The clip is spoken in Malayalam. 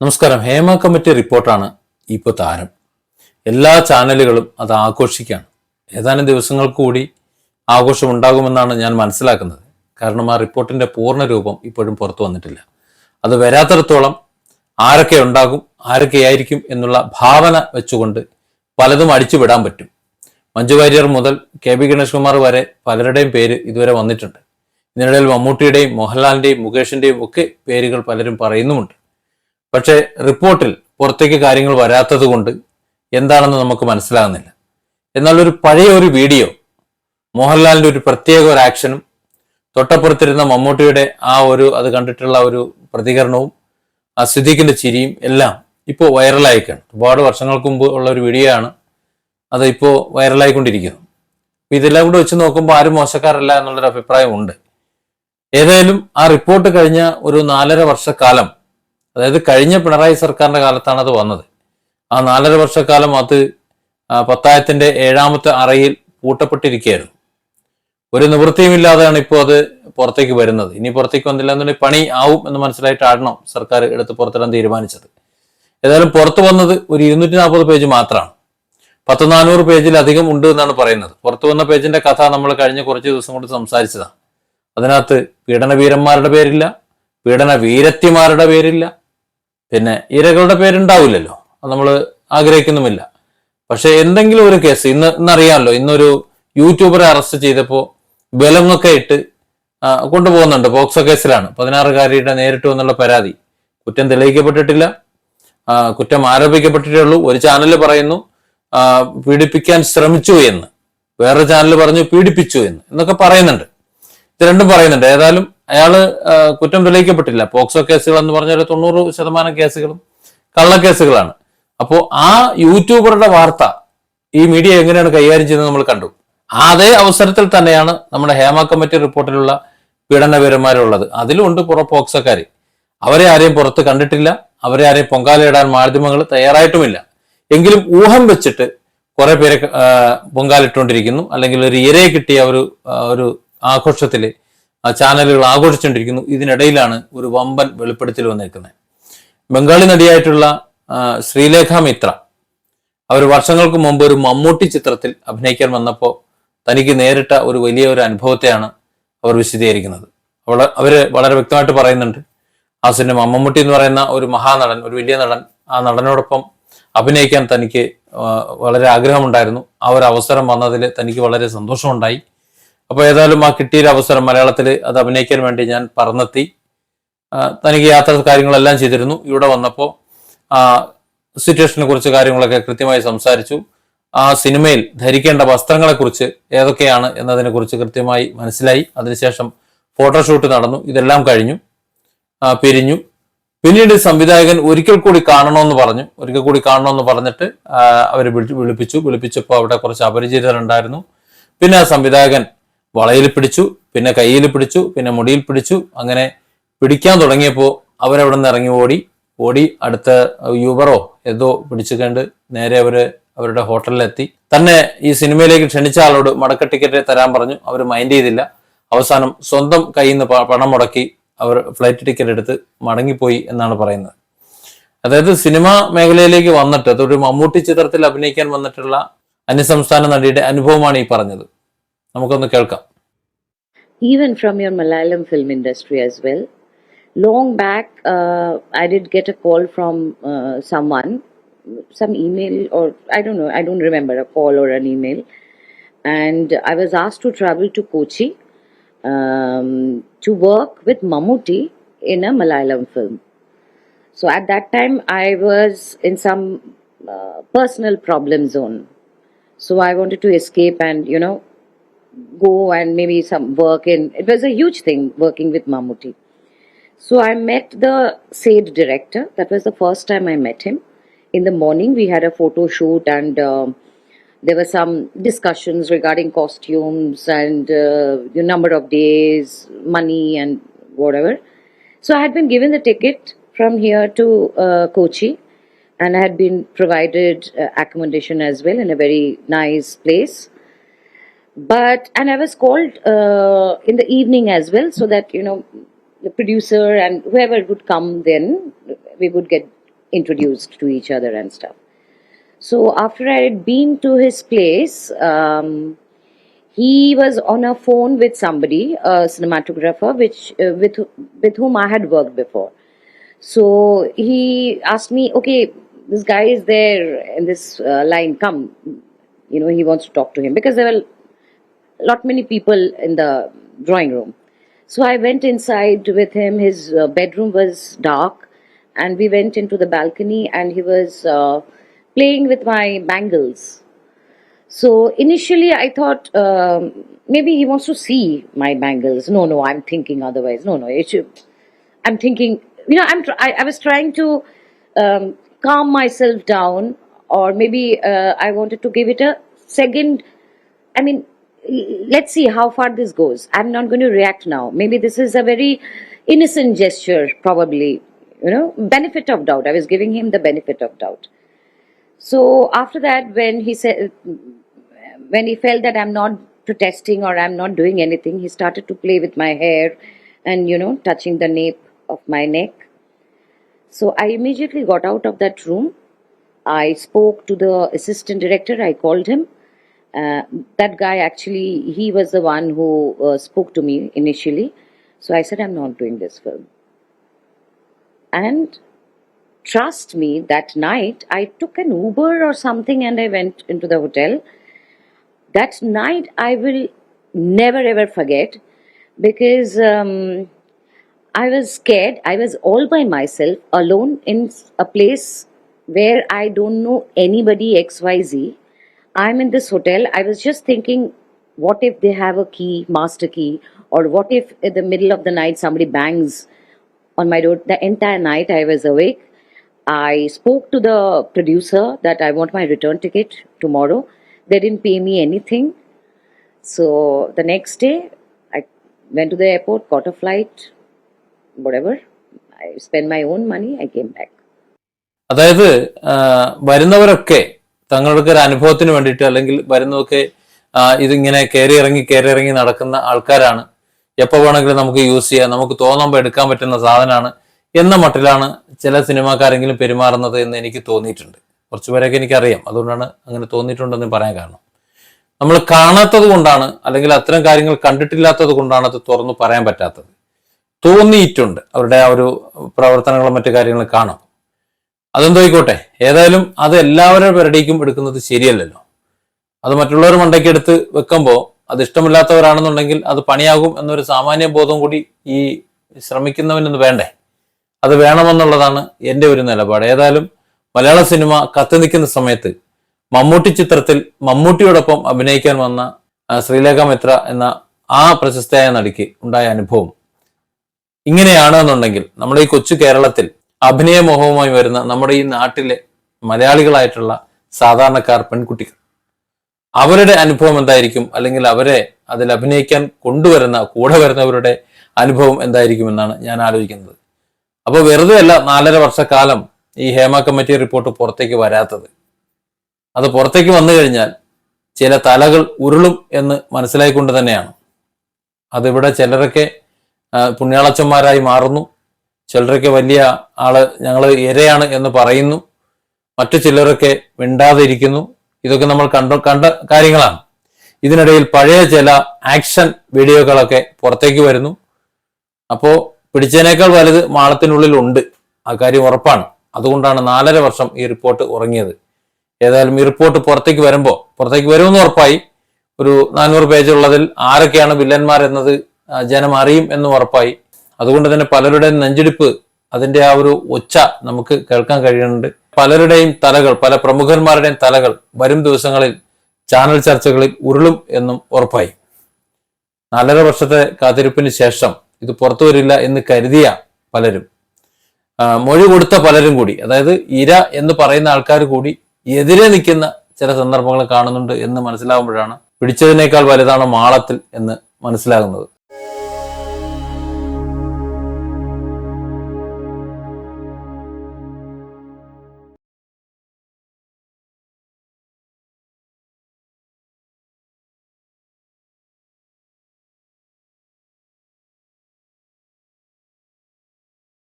നമസ്കാരം. ഹേമ കമ്മിറ്റി റിപ്പോർട്ടാണ് ഇപ്പോൾ താരം. എല്ലാ ചാനലുകളും അത് ആഘോഷിക്കുകയാണ്. ഏതാനും ദിവസങ്ങൾ കൂടി ആഘോഷം ഉണ്ടാകുമെന്നാണ് ഞാൻ മനസ്സിലാക്കുന്നത്. കാരണം ആ റിപ്പോർട്ടിന്റെ പൂർണ രൂപം ഇപ്പോഴും പുറത്തു വന്നിട്ടില്ല. അത് വരാത്തിടത്തോളം ആരൊക്കെ ഉണ്ടാകും ആരൊക്കെയായിരിക്കും എന്നുള്ള ഭാവന വെച്ചുകൊണ്ട് പലതും അടിച്ചുവിടാൻ പറ്റും. മഞ്ജു വാര്യർ മുതൽ കെ ബി ഗണേഷ് കുമാർ വരെ പലരുടെയും പേര് ഇതുവരെ വന്നിട്ടുണ്ട്. ഇതിനിടയിൽ മമ്മൂട്ടിയുടെയും മോഹൻലാലിന്റെയും മുകേഷിന്റെയും ഒക്കെ പേരുകൾ പലരും പറയുന്നുമുണ്ട്. പക്ഷേ റിപ്പോർട്ടിൽ പുറത്തേക്ക് കാര്യങ്ങൾ വരാത്തത് കൊണ്ട് എന്താണെന്ന് നമുക്ക് മനസ്സിലാകുന്നില്ല. എന്നാൽ ഒരു പഴയ ഒരു വീഡിയോ മോഹൻലാലിന്റെ ഒരു പ്രത്യേക ഒരു ആക്ഷനും തൊട്ടപ്പുറത്തിരുന്ന മമ്മൂട്ടിയുടെ ആ ഒരു അത് കണ്ടിട്ടുള്ള ഒരു പ്രതികരണവും ആ സിദ്ദീഖിന്റെ ചിരിയും എല്ലാം ഇപ്പോൾ വൈറലായിക്കാണ്. ഒരുപാട് വർഷങ്ങൾക്ക് മുമ്പ് ഉള്ള ഒരു വീഡിയോ ആണ് അത് ഇപ്പോൾ വൈറലായിക്കൊണ്ടിരിക്കുന്നു. ഇതെല്ലാം കൂടെ വെച്ച് നോക്കുമ്പോൾ ആരും മോശക്കാരല്ല എന്നുള്ളൊരു അഭിപ്രായമുണ്ട്. ഏതായാലും ആ റിപ്പോർട്ട് കഴിഞ്ഞ ഒരു നാലര വർഷക്കാലം അതായത് കഴിഞ്ഞ പിണറായി സർക്കാരിന്റെ കാലത്താണ് അത് വന്നത്. ആ നാലര വർഷക്കാലം അത് പത്തായത്തിന്റെ ഏഴാമത്തെ അറയിൽ പൂട്ടപ്പെട്ടിരിക്കുകയായിരുന്നു. ഒരു നിവൃത്തിയുമില്ലാതെയാണ് ഇപ്പോൾ അത് പുറത്തേക്ക് വരുന്നത്. ഇനി പുറത്തേക്ക് വന്നില്ല എന്നുണ്ടെങ്കിൽ പണി ആവും എന്ന് മനസ്സിലായിട്ടാണോ സർക്കാർ എടുത്ത് പുറത്തിടാൻ തീരുമാനിച്ചത്. ഏതായാലും പുറത്തു വന്നത് ഒരു ഇരുന്നൂറ്റി നാൽപ്പത് പേജ് മാത്രമാണ്. പത്ത് നാനൂറ് പേജിലധികം ഉണ്ട് എന്നാണ് പറയുന്നത്. പുറത്തു വന്ന പേജിന്റെ കഥ നമ്മൾ കഴിഞ്ഞ കുറച്ച് ദിവസം കൊണ്ട് സംസാരിച്ചതാണ്. അതിനകത്ത് പീഡന വീരന്മാരുടെ പേരില്ല പീഡന വീരത്തിമാരുടെ പേരില്ല പിന്നെ ഇരകളുടെ പേരുണ്ടാവില്ലല്ലോ. അത് നമ്മൾ ആഗ്രഹിക്കുന്നുമില്ല. പക്ഷെ എന്തെങ്കിലും ഒരു കേസ് ഇന്ന് ഇന്നറിയാമല്ലോ ഇന്നൊരു യൂട്യൂബറെ അറസ്റ്റ് ചെയ്തപ്പോൾ ബലങ്ങൊക്കെ ഇട്ട് കൊണ്ടുപോകുന്നുണ്ട് പോക്സോ കേസിലാണ്. പതിനാറുകാരിയുടെ നേരിട്ട് വന്നുള്ള പരാതി. കുറ്റം തെളിയിക്കപ്പെട്ടിട്ടില്ല. കുറ്റം ആരോപിക്കപ്പെട്ടിട്ടേ ഉള്ളൂ. ഒരു ചാനൽ പറയുന്നു പീഡിപ്പിക്കാൻ ശ്രമിച്ചു എന്ന്. വേറെ ചാനൽ പറഞ്ഞു പീഡിപ്പിച്ചു എന്ന്. എന്നൊക്കെ പറയുന്നുണ്ട്. ഇത് രണ്ടും പറയുന്നുണ്ട്. ഏതായാലും അയാൾ കുറ്റം തെളിയിക്കപ്പെട്ടില്ല. പോക്സോ കേസുകൾ എന്ന് പറഞ്ഞാൽ തൊണ്ണൂറ് ശതമാനം കേസുകളും കള്ളക്കേസുകളാണ് അപ്പോൾ ആ യൂട്യൂബറുടെ വാർത്ത ഈ മീഡിയ എങ്ങനെയാണ് കൈകാര്യം ചെയ്യുന്നത് നമ്മൾ കണ്ടു. അതേ അവസരത്തിൽ തന്നെയാണ് നമ്മുടെ ഹേമ കമ്മിറ്റി റിപ്പോർട്ടിലുള്ള പീഡനപീരന്മാരുള്ളത് അതിലുണ്ട് പുറ പോക്സോക്കാർ അവരെ ആരെയും പുറത്ത് കണ്ടിട്ടില്ല. അവരെ ആരെയും പൊങ്കാലയിടാൻ മാധ്യമങ്ങൾ തയ്യാറായിട്ടുമില്ല. എങ്കിലും ഊഹം വെച്ചിട്ട് കുറെ പേരെ പൊങ്കാലിട്ടുകൊണ്ടിരിക്കുന്നു. അല്ലെങ്കിൽ ഒരു ഇരയെ കിട്ടിയ ഒരു ഒരു ആഘോഷത്തിൽ ആ ചാനലുകൾ ആഘോഷിച്ചുകൊണ്ടിരിക്കുന്നു. ഇതിനിടയിലാണ് ഒരു വമ്പൻ വെളിപ്പെടുത്തൽ വന്നിരിക്കുന്നത്. ബംഗാളി നടിയായിട്ടുള്ള ആ, ശ്രീലേഖ മിത്ര. അവർ വർഷങ്ങൾക്ക് മുമ്പ് ഒരു മമ്മൂട്ടി ചിത്രത്തിൽ അഭിനയിക്കാൻ വന്നപ്പോൾ തനിക്ക് നേരിട്ട ഒരു വലിയ ഒരു അനുഭവത്തെയാണ് അവർ വിശദീകരിക്കുന്നത്. അവർ വളരെ വ്യക്തമായിട്ട് പറയുന്നുണ്ട്. ആ സിനിമ മമ്മൂട്ടി എന്ന് പറയുന്ന ഒരു മഹാനടൻ ഒരു വലിയ നടൻ ആ നടനോടൊപ്പം അഭിനയിക്കാൻ തനിക്ക് ആ, വളരെ ആഗ്രഹമുണ്ടായിരുന്നു. ആ ഒരു അവസരം വന്നതിൽ തനിക്ക് വളരെ സന്തോഷമുണ്ടായി. അപ്പോൾ ഏതായാലും ആ കിട്ടിയൊരു അവസരം മലയാളത്തിൽ അത് അഭിനയിക്കാൻ വേണ്ടി ഞാൻ പറന്നെത്തി. ആ, തനിക്ക് യാത്ര കാര്യങ്ങളെല്ലാം ചെയ്തിരുന്നു. ഇവിടെ വന്നപ്പോൾ സിറ്റുവേഷനെ കുറിച്ച് കാര്യങ്ങളൊക്കെ കൃത്യമായി സംസാരിച്ചു. ആ സിനിമയിൽ ധരിക്കേണ്ട വസ്ത്രങ്ങളെക്കുറിച്ച് ഏതൊക്കെയാണ് എന്നതിനെ കുറിച്ച് കൃത്യമായി മനസ്സിലായി. അതിനുശേഷം ഫോട്ടോഷൂട്ട് നടന്നു. ഇതെല്ലാം കഴിഞ്ഞു. പിരിഞ്ഞു. പിന്നീട് സംവിധായകൻ ഒരിക്കൽ കൂടി കാണണമെന്ന് പറഞ്ഞു. ഒരിക്കൽ കൂടി കാണണമെന്ന് പറഞ്ഞിട്ട് അവർ വിളിപ്പിച്ചു. വിളിപ്പിച്ചപ്പോൾ അവിടെ കുറച്ച് അപരിചിതരുണ്ടായിരുന്നു. പിന്നെ ആ സംവിധായകൻ വളയിൽ പിടിച്ചു പിന്നെ കയ്യിൽ പിടിച്ചു പിന്നെ മുടിയിൽ പിടിച്ചു അങ്ങനെ പിടിക്കാൻ തുടങ്ങിയപ്പോൾ അവരവിടെ നിന്ന് ഇറങ്ങി ഓടി. ഓടി അടുത്ത യൂബറോ ഏതോ പിടിച്ചു കണ്ട് നേരെ അവർ അവരുടെ ഹോട്ടലിലെത്തി. തന്നെ ഈ സിനിമയിലേക്ക് ക്ഷണിച്ച ആളോട് മടക്ക ടിക്കറ്റ് തരാൻ പറഞ്ഞു. അവർ മൈൻഡ് ചെയ്തില്ല. അവസാനം സ്വന്തം കയ്യിൽ നിന്ന് പണം മുടക്കി അവർ ഫ്ലൈറ്റ് ടിക്കറ്റ് എടുത്ത് മടങ്ങിപ്പോയി എന്നാണ് പറയുന്നത്. അതായത് സിനിമാ മേഖലയിലേക്ക് വന്നിട്ട് അതൊരു മമ്മൂട്ടി ചിത്രത്തിൽ അഭിനയിക്കാൻ വന്നിട്ടുള്ള അന്യസംസ്ഥാന നടിയുടെ അനുഭവമാണ് ഈ പറഞ്ഞത്. നമുക്കൊന്ന് കേൾക്കാം even from your Malayalam film industry as well. Long back, uh, I did get a call from uh, someone, some email or I don't know, I don't remember a call or an email, and I was asked to travel to Kochi um, to work with Mammootty in a Malayalam film. So at that time, I was in some uh, personal problem zone. So I wanted to escape and you know go and maybe some work in. It was a huge thing working with Mammootty. So I met the SAID director. That was the first time I met him. In the morning, we had a photo shoot and um there were some discussions regarding costumes and uh, the number of days, money, and whatever. So I had been given the ticket from here to uh, Kochi and I had been provided uh, accommodation as well in a very nice place but and i was called uh, in the evening as well so that you know the producer and whoever would come then we would get introduced to each other and stuff. So after I had been to his place, um, he was on a phone with somebody, a cinematographer, which uh, with with whom I had worked before. So he asked me, "Okay, this guy is there in this uh, line. Come, you know, he wants to talk to him because there were lot many people in the drawing room." So I went inside with him. His uh, bedroom was dark, and we went into the balcony, and he was uh, playing with my bangles. So initially, I thought um, maybe he wants to see my bangles. No, no, I'm thinking otherwise. No, no, should. I'm thinking, you know, I'm. I, I was trying to um, calm myself down, or maybe uh, I wanted to give it a second. I mean, let's see how far this goes. I'm not going to react now. Maybe this is a very innocent gesture, probably. You know, benefit of doubt. I was giving him the benefit of doubt. So after that, when he said, when he felt that I'm not protesting or I'm not doing anything, he started to play with my hair and, you know, touching the nape of my neck. So I immediately got out of that room. I spoke to the assistant director. I called him. Uh, that guy actually, he was the one who uh, spoke to me initially. So I said, I'm not doing this film. And trust me, that night I took an Uber or something and I went into the hotel. That night I will never ever forget because um, I was scared. I was all by myself, alone in a place where I don't know anybody XYZ. I'm in this hotel. I was just thinking, what if they have a key, master key, or what if in the middle of the night somebody bangs on my door? The entire night I was awake. I spoke to the producer that I want my return ticket tomorrow. They didn't pay me anything. So the next day, I went to the airport, got a flight, whatever. I spent my own money, I came back. അതായത് ആ, വരുന്നവരൊക്കെ തങ്ങൾക്ക് ഒരു അനുഭവത്തിന് വേണ്ടിയിട്ട് അല്ലെങ്കിൽ വരുന്നതൊക്കെ ഇതിങ്ങനെ കയറി ഇറങ്ങി കയറി ഇറങ്ങി നടക്കുന്ന ആൾക്കാരാണ്. എപ്പോൾ വേണമെങ്കിലും നമുക്ക് യൂസ് ചെയ്യാം. നമുക്ക് തോന്നുമ്പോൾ എടുക്കാൻ പറ്റുന്ന സാധനമാണ് എന്ന മട്ടിലാണ് ചില സിനിമാക്കാരെങ്കിലും പെരുമാറുന്നത് എന്ന് എനിക്ക് തോന്നിയിട്ടുണ്ട്. കുറച്ച് പേരൊക്കെ എനിക്കറിയാം. അതുകൊണ്ടാണ് അങ്ങനെ തോന്നിയിട്ടുണ്ടെന്ന് പറയാൻ കാരണം. നമ്മൾ കാണാത്തത് കൊണ്ടാണ് അല്ലെങ്കിൽ അത്തരം കാര്യങ്ങൾ കണ്ടിട്ടില്ലാത്തത് കൊണ്ടാണ് അത് തുറന്നു പറയാൻ പറ്റാത്തത്. തോന്നിയിട്ടുണ്ട്. അവരുടെ ആ ഒരു പ്രവർത്തനങ്ങളും മറ്റു കാര്യങ്ങളും കാണാം. അതെന്തോയിക്കോട്ടെ? ഏതായാലും അത് എല്ലാവരുടെ പേരുടെയും എടുക്കുന്നത് ശരിയല്ലല്ലോ. അത് മറ്റുള്ളവർ മണ്ടയ്ക്ക് എടുത്ത് വെക്കുമ്പോൾ അത് ഇഷ്ടമില്ലാത്തവരാണെന്നുണ്ടെങ്കിൽ അത് പണിയാകും എന്നൊരു സാമാന്യ ബോധം കൂടി ഈ ശ്രമിക്കുന്നവനൊന്ന് വേണ്ടേ? അത് വേണമെന്നുള്ളതാണ് എന്റെ ഒരു നിലപാട്. ഏതായാലും മലയാള സിനിമ കത്തി നിൽക്കുന്ന സമയത്ത് മമ്മൂട്ടി ചിത്രത്തിൽ മമ്മൂട്ടിയോടൊപ്പം അഭിനയിക്കാൻ വന്ന ശ്രീലേഖ മിത്ര എന്ന ആ പ്രശസ്തയായ നടിക്ക് ഉണ്ടായ അനുഭവം ഇങ്ങനെയാണ് എന്നുണ്ടെങ്കിൽ നമ്മുടെ ഈ കൊച്ചു കേരളത്തിൽ അഭിനയമോഹവുമായി വരുന്ന നമ്മുടെ ഈ നാട്ടിലെ മലയാളികളായിട്ടുള്ള സാധാരണക്കാർ പെൺകുട്ടികൾ. അവരുടെ അനുഭവം എന്തായിരിക്കും? അല്ലെങ്കിൽ അവരെ അതിൽ അഭിനയിക്കാൻ കൊണ്ടുവരുന്ന കൂടെ വരുന്നവരുടെ അനുഭവം എന്തായിരിക്കും എന്നാണ് ഞാൻ ആലോചിക്കുന്നത്. അപ്പോൾ വെറുതെ അല്ല നാലര വർഷക്കാലം ഈ ഹേമ കമ്മിറ്റി റിപ്പോർട്ട് പുറത്തേക്ക് വരാത്തത്. അത് പുറത്തേക്ക് വന്നു കഴിഞ്ഞാൽ ചില തലകൾ ഉരുളും എന്ന് മനസ്സിലായിക്കൊണ്ട് തന്നെയാണ്. അതിവിടെ ചിലരൊക്കെ പുണ്യാളച്ചന്മാരായി മാറുന്നു. ചിലരൊക്കെ വലിയ ആൾ ഞങ്ങൾ ഇരയാണ് എന്ന് പറയുന്നു. മറ്റു ചിലരൊക്കെ മിണ്ടാതെ ഇരിക്കുന്നു ഇതൊക്കെ നമ്മൾ കണ്ട കണ്ട കാര്യങ്ങളാണ്. ഇതിനിടയിൽ പഴയ ചില ആക്ഷൻ വീഡിയോകളൊക്കെ പുറത്തേക്ക് വരുന്നു. അപ്പോ പിടിച്ചതിനേക്കാൾ വലുത് മാളത്തിനുള്ളിൽ ഉണ്ട്. ആ കാര്യം ഉറപ്പാണ്. അതുകൊണ്ടാണ് നാലര വർഷം ഈ റിപ്പോർട്ട് ഉറങ്ങിയത്. ഏതായാലും ഈ റിപ്പോർട്ട് പുറത്തേക്ക് വരുമ്പോൾ പുറത്തേക്ക് വരുമെന്ന് ഉറപ്പായി. ഒരു നാനൂറ് പേജുള്ളതിൽ ആരൊക്കെയാണ് വില്ലന്മാർ എന്നത് ജനം അറിയും എന്ന് ഉറപ്പായി. അതുകൊണ്ട് തന്നെ പലരുടെയും നെഞ്ചിടിപ്പ് അതിന്റെ ആ ഒരു ഒച്ച നമുക്ക് കേൾക്കാൻ കഴിയുന്നുണ്ട്. പലരുടെയും തലകൾ പല പ്രമുഖന്മാരുടെയും തലകൾ വരും ദിവസങ്ങളിൽ ചാനൽ ചർച്ചകളിൽ ഉരുളും എന്നും ഉറപ്പായി. നാലര വർഷത്തെ കാത്തിരിപ്പിന് ശേഷം ഇത് പുറത്തു വരില്ല എന്ന് കരുതിയ പലരും. മൊഴി കൊടുത്ത പലരും കൂടി അതായത് ഇര എന്ന് പറയുന്ന ആൾക്കാർ കൂടി എതിരെ നിൽക്കുന്ന ചില സന്ദർഭങ്ങൾ കാണുന്നുണ്ട് എന്ന് മനസ്സിലാകുമ്പോഴാണ് പിടിച്ചതിനേക്കാൾ വലുതാണ് മാളത്തിൽ എന്ന് മനസ്സിലാകുന്നത്.